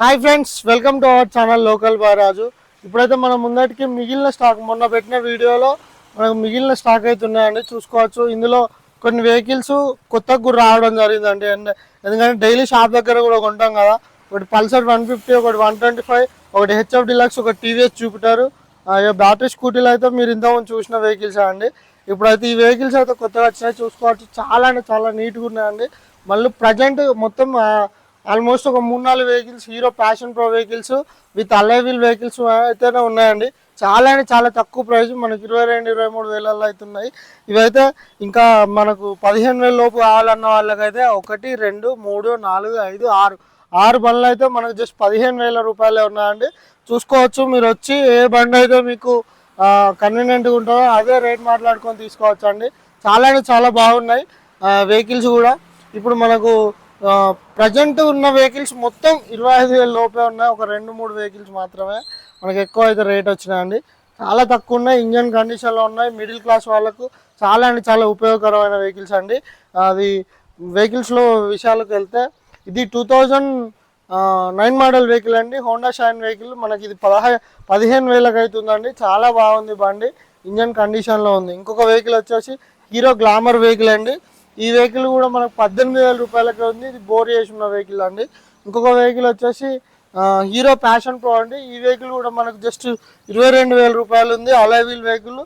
Hi friends welcome to our channel local Baraju. ఇప్పుడైతే మనం ముందటికి మిగిలిన స్టాక్ మొన్న పెట్టిన వీడియోలో మనకు మిగిలిన స్టాక్ అయితే ఉన్నాయండి చూసుకోవచ్చు. ఇందులో కొన్ని వెహికల్స్ కొత్తగా కూడా రావడం జరిగిందండి. అండ్ ఎందుకంటే డైలీ షాప్ దగ్గర కూడా కొంటాం కదా ఒకటి పల్సర్ వన్ ఫిఫ్టీ ఒకటి వన్ ట్వంటీ ఫైవ్ ఒకటి హెచ్ఎఫ్ డిలక్స్ ఒక టీవీఎస్ చూపిటారు. బ్యాటరీ స్కూటీలు అయితే మీరు ఇంతకుముందు చూసిన వెహికల్స్ అండి. ఇప్పుడైతే ఈ వెహికల్స్ అయితే కొత్తగా వచ్చినాయి చూసుకోవచ్చు. చాలా అంటే చాలా నీట్గా ఉన్నాయండి. మళ్ళీ ప్రజెంట్ మొత్తం ఆల్మోస్ట్ ఒక మూడు నాలుగు vehicles Hero Passion Pro vehicles with alloy wheel vehicles అయితేనే ఉన్నాయండి. చాలా అంటే చాలా తక్కువ ప్రైస్ మనకి ఇరవై రెండు ఇరవై మూడు వేలలో అయితే ఉన్నాయి. ఇవైతే ఇంకా మనకు పదిహేను వేల లోపు కావాలన్న వాళ్ళకైతే ఒకటి రెండు మూడు నాలుగు ఐదు ఆరు. ఆరు బండ్లు అయితే మనకు జస్ట్ పదిహేను వేల రూపాయలే ఉన్నాయండి. చూసుకోవచ్చు మీరు వచ్చి ఏ బండి అయితే మీకు కన్వీనియంట్గా ఉంటుందో అదే రేట్ మాట్లాడుకొని తీసుకోవచ్చు అండి చాలా అంటే చాలా బాగున్నాయి వెహికల్స్ కూడా. ఇప్పుడు మనకు ప్రజెంట్ ఉన్న వెహికల్స్ మొత్తం ఇరవై ఐదు వేల లోపే ఉన్నాయి. ఒక రెండు మూడు వెహికల్స్ మాత్రమే. మనకి ఎక్కువ అయితే రేట్ వచ్చినాయండి చాలా తక్కువ ఉన్నాయి. ఇంజన్ కండిషన్లో ఉన్నాయి. మిడిల్ క్లాస్ వాళ్ళకు చాలా అంటే చాలా ఉపయోగకరమైన వెహికల్స్ అండి. అది వెహికల్స్లో విషయాలకు వెళ్తే ఇది two thousand nine model vehicle అండి. హోండా షైన్ వెహికల్ మనకి ఇది పదహై పదిహేను వేలకు అవుతుందండి చాలా బాగుంది బండి. ఇంజన్ కండిషన్లో ఉంది. ఇంకొక వెహికల్ వచ్చేసి హీరో గ్లామర్ వెహికల్ అండి. ఈ వెహికల్ కూడా మనకు పద్దెనిమిది వేల రూపాయలకి ఉంది. ఇది బోర్ చేసి ఉన్న వెహికల్ అండి. ఇంకొక వెహికల్ వచ్చేసి హీరో ప్యాషన్ ప్రో అండి. ఈ వెహికల్ కూడా మనకు జస్ట్ ఇరవై రెండు వేల రూపాయలు ఉంది. అలైవీల్ వెహికల్.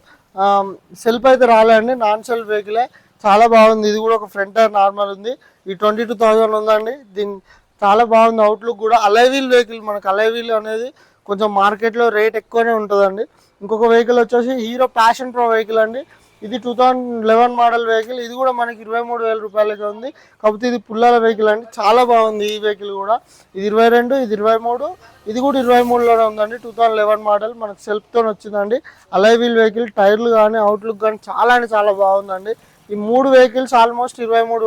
సెల్ఫ్ అయితే రాలేండి నాన్ సెల్ఫ్ వెహికలే చాలా బాగుంది. ఇది కూడా ఒక ఫ్రంట్ టైర్ నార్మల్ ఉంది. ఈ ట్వంటీ టూ థౌజండ్ ఉందండి. దీని చాలా బాగుంది. అవుట్లుక్ కూడా అలైవీల్ వెహికల్. మనకు అలైవీల్ అనేది కొంచెం మార్కెట్లో రేట్ ఎక్కువనే ఉంటుందండి. ఇంకొక వెహికల్ వచ్చేసి హీరో ప్యాషన్ ప్రో వెహికల్ అండి. ఇది two thousand eleven model vehicle ఇది కూడా మనకి ఇరవై మూడు వేల రూపాయలకే ఉంది. కాకపోతే ఇది పుల్లాల వెహికల్ అండి. చాలా బాగుంది ఈ వెహికల్ కూడా. ఇది ఇరవై రెండు ఇది ఇరవై మూడు ఇది కూడా ఇరవై మూడులోనే ఉందండి. టూ థౌజండ్ లెవెన్ మోడల్ మనకు సెల్ఫ్తో వచ్చిందండి. అలైవీల్ వెహికల్ టైర్లు కానీ అవుట్లుక్ కానీ చాలా అంటే చాలా బాగుందండి. ఈ మూడు వెహికల్స్ ఆల్మోస్ట్ ఇరవై మూడు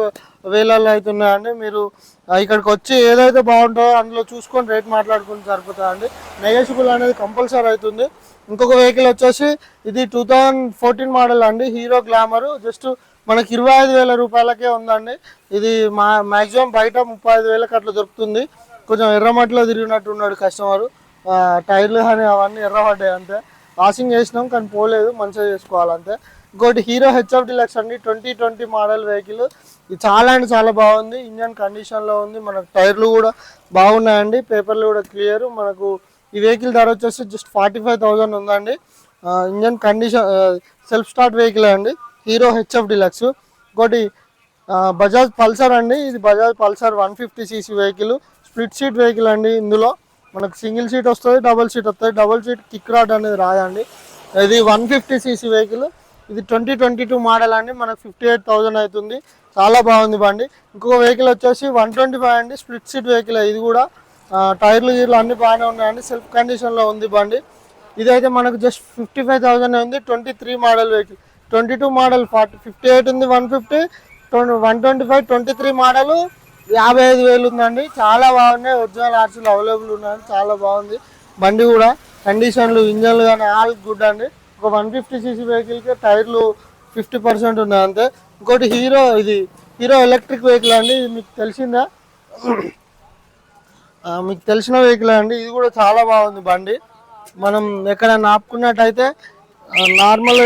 వేలలో అవుతున్నాయండి. మీరు ఇక్కడికి వచ్చి ఏదైతే బాగుంటుందో అందులో చూసుకొని రేట్ మాట్లాడుకుంటే సరిపోతుందండి. నెగోషియబుల్ అనేది కంపల్సరీ అవుతుంది. ఇంకొక వెహికల్ వచ్చేసి ఇది టూ థౌజండ్ ఫోర్టీన్ మోడల్ అండి. హీరో గ్లామరు జస్ట్ మనకి ఇరవై ఐదు వేల రూపాయలకే ఉందండి. ఇది మా మ్యాక్సిమం బయట ముప్పై ఐదు వేలకు అట్లా దొరుకుతుంది. కొంచెం ఎర్రమట్టిలో తిరిగినట్టు ఉన్నాడు కస్టమరు టైర్లు కానీ అవన్నీ ఎర్రబడ్డాయి అంతే. వాషింగ్ చేసినాం కానీ పోలేదు మంచిగా చేసుకోవాలంతే ఇంకోటి హీరో హెచ్ఎఫ్ డిలక్స్ అండి ట్వంటీ ట్వంటీ మోడల్ వెహికల్ ఇది చాలా అంటే చాలా బాగుంది. ఇంజన్ కండిషన్లో ఉంది. మనకు టైర్లు కూడా బాగున్నాయండి. పేపర్లు కూడా క్లియర్ మనకు ఈ వెహికల్ ధర వచ్చేసి జస్ట్ ఫార్టీ ఫైవ్ థౌజండ్ ఉందండి engine condition self start vehicle అండి. హీరో హెచ్ఎఫ్ డిలక్స్ ఇంకోటి బజాజ్ పల్సర్ అండి. ఇది Bajaj Pulsar one fifty CC vehicle split seat vehicle అండి ఇందులో. మనకు సింగిల్ సీట్ వస్తుంది డబుల్ సీట్ వస్తుంది. డబుల్ సీట్ కిక్ రాడ్ అనేది రాదండి. ఇది వన్ ఫిఫ్టీ సీసీ వెహికల్. ఇది ట్వంటీ ట్వంటీ టూ మోడల్ అండి. మనకు ఫిఫ్టీ ఎయిట్ థౌజండ్ అవుతుంది. చాలా బాగుంది బండి. ఇంకొక వెహికల్ వచ్చేసి వన్ ట్వంటీ ఫైవ్ అండి. స్ప్లిట్ సీట్ వెహికల్ ఇది కూడా. టైర్లు గీర్లు అన్ని బాగానే ఉన్నాయండి. సెల్ఫ్ కండిషన్లో ఉంది బండి. ఇదైతే మనకు జస్ట్ ఫిఫ్టీ ఫైవ్ థౌసండ్ ఉంది. Twenty three model vehicle twenty two model forty fifty eight ఉంది one fifty. Twenty one twenty five twenty three model యాభై ఐదు వేలు ఉందండి. చాలా బాగున్నాయి. ఒరిజినల్ ఆర్సీలు అవైలబుల్ ఉన్నాయి చాలా బాగుంది. బండి కూడా కండిషన్లు ఇంజన్లు కానీ ఆల్ గుడ్ అండి. ఒక వన్ ఫిఫ్టీ సీసీ వెహికల్కి టైర్లు ఫిఫ్టీ పర్సెంట్ ఉన్నాయి అంతే. ఇంకోటి హీరో ఇది హీరో ఎలక్ట్రిక్ వెహికల్ అండి. ఇది మీకు తెలిసిందా? మీకు తెలిసిన వెహికల్ అండి. ఇది కూడా చాలా బాగుంది బండి. మనం ఎక్కడైనా ఆపుకున్నట్టయితే నార్మల్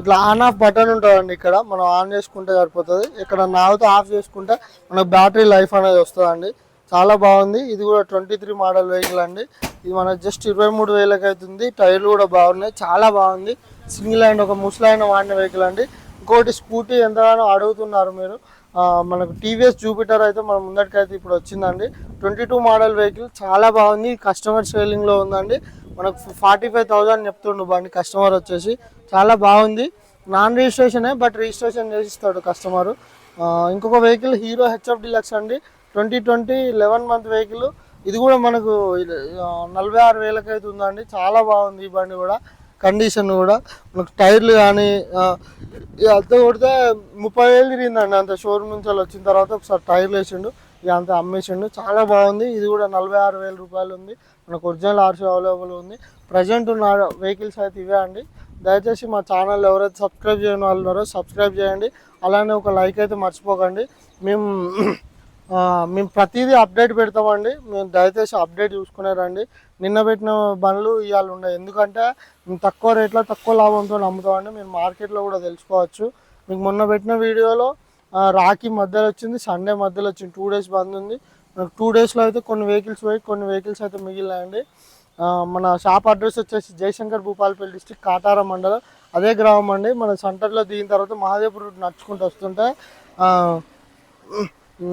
ఇట్లా ఆన్ ఆఫ్ బటన్ ఉంటుందండి ఇక్కడ. మనం ఆన్ చేసుకుంటే సరిపోతుంది. ఇక్కడ నావుతో ఆఫ్ చేసుకుంటే మనకు బ్యాటరీ లైఫ్ అనేది వస్తుందండి. చాలా బాగుంది. ఇది కూడా ట్వంటీ త్రీ మోడల్ వెహికల్ అండి. ఇది మన జస్ట్ ఇరవై మూడు వేలకు అవుతుంది టైర్లు కూడా బాగున్నాయి. చాలా బాగుంది. సింగిల్ హ్యాండ్ ఒక ముసలైన వాడిన వెహికల్ అండి. ఇంకోటి స్కూటీ ఎంతగానో అడుగుతున్నారు మీరు. మనకు టీవీఎస్ జూపిటర్ అయితే మన ముందటికైతే ఇప్పుడు వచ్చిందండి. Twenty two model vehicle. చాలా బాగుంది. కస్టమర్ సేలింగ్లో ఉందండి. మనకు ఫార్టీ ఫైవ్ థౌజండ్ చెప్తుండు బండి కస్టమర్ వచ్చేసి. చాలా బాగుంది. నాన్ రిజిస్ట్రేషనే బట్ రిజిస్ట్రేషన్ చేసిస్తాడు కస్టమర్. ఇంకొక వెహికల్ హీరో హెచ్ఎఫ్ డిలక్స్ అండి. Twenty twenty eleven month vehicle. ఇది కూడా మనకు ఇది, నలభై ఆరు వేలకైతే అయితే ఉందండి. చాలా బాగుంది ఈ బండి కూడా. కండిషన్ కూడా. మనకు టైర్లు కానీ అంత కొడితే ముప్పై వేలు తిరిగిందండి. అంత షోరూమ్ నుంచి వచ్చిన తర్వాత ఒకసారి టైర్లు వేసిండు. ఇక అమ్మేసిండు. చాలా బాగుంది. ఇది కూడా నలభై ఆరు వేల రూపాయలు ఉంది. మనకు ఒరిజినల్ ఆర్సీ అవైలబుల్ ఉంది. ప్రజెంట్ ఉన్న వెహికల్స్ అయితే ఇవే అండి. దయచేసి మా ఛానల్ ఎవరైతే సబ్స్క్రైబ్ చేయని వాళ్ళు ఉన్నారో సబ్స్క్రైబ్ చేయండి. అలానే ఒక లైక్ అయితే మర్చిపోకండి. మేము మేము ప్రతిదీ అప్డేట్ పెడతామండి. మేము దయచేసి అప్డేట్ చూసుకునే రండి. నిన్న పెట్టిన బండ్లు ఇవాళ ఉన్నాయి. ఎందుకంటే మేము తక్కువ రేట్లో తక్కువ లాభంతో నమ్ముతామండి మీరు మార్కెట్లో కూడా తెలుసుకోవచ్చు. మీకు మొన్న పెట్టిన వీడియోలో రాఖీ మధ్యలో వచ్చింది సండే మధ్యలో వచ్చింది టూ డేస్ బంద్ ఉంది. మనకు టూ డేస్లో అయితే కొన్ని వెహికల్స్ పోయి కొన్ని వెహికల్స్ అయితే మిగిలినాయండి. మన షాప్ అడ్రస్ వచ్చేసి జయశంకర్ భూపాలపల్లి డిస్టిక్ కాటారం మండలం. అదే గ్రామం అండి. మన సెంటర్లో దిగిన తర్వాత మహాదేవ్ రూట్ నడుచుకుంటూ వస్తుంటే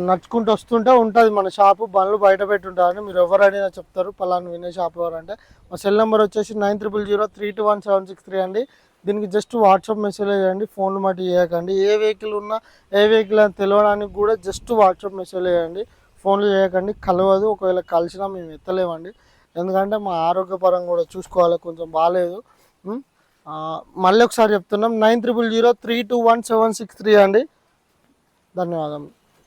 నడుచుకుంటూ వస్తుంటే ఉంటుంది మన షాపు బండ్లు బయట పెట్టి ఉంటారని మీరు ఎవరు అడిగినా చెప్తారు. పలానా వినే షాప్ ఎవరంటే మా సెల్ నెంబర్ వచ్చేసి nine triple zero three two one seven six three అండి. దీనికి జస్ట్ వాట్సాప్ మెసేజ్ చేయండి ఫోన్ మట్టి చేయకండి. ఏ వెహికల్ ఉన్నా ఏ వెహికల్ అని తెలియడానికి కూడా జస్ట్ వాట్సాప్ మెసేజ్ చేయండి ఫోన్లు చేయకండి. కలవదు ఒకవేళ కలిసినా మేము ఎత్తలేమండి. ఎందుకంటే మా ఆరోగ్యపరంగా కూడా చూసుకోవాలి కొంచెం బాగాలేదు. మళ్ళీ ఒకసారి చెప్తున్నాం nine triple zero three two one seven six three అండి. ధన్యవాదం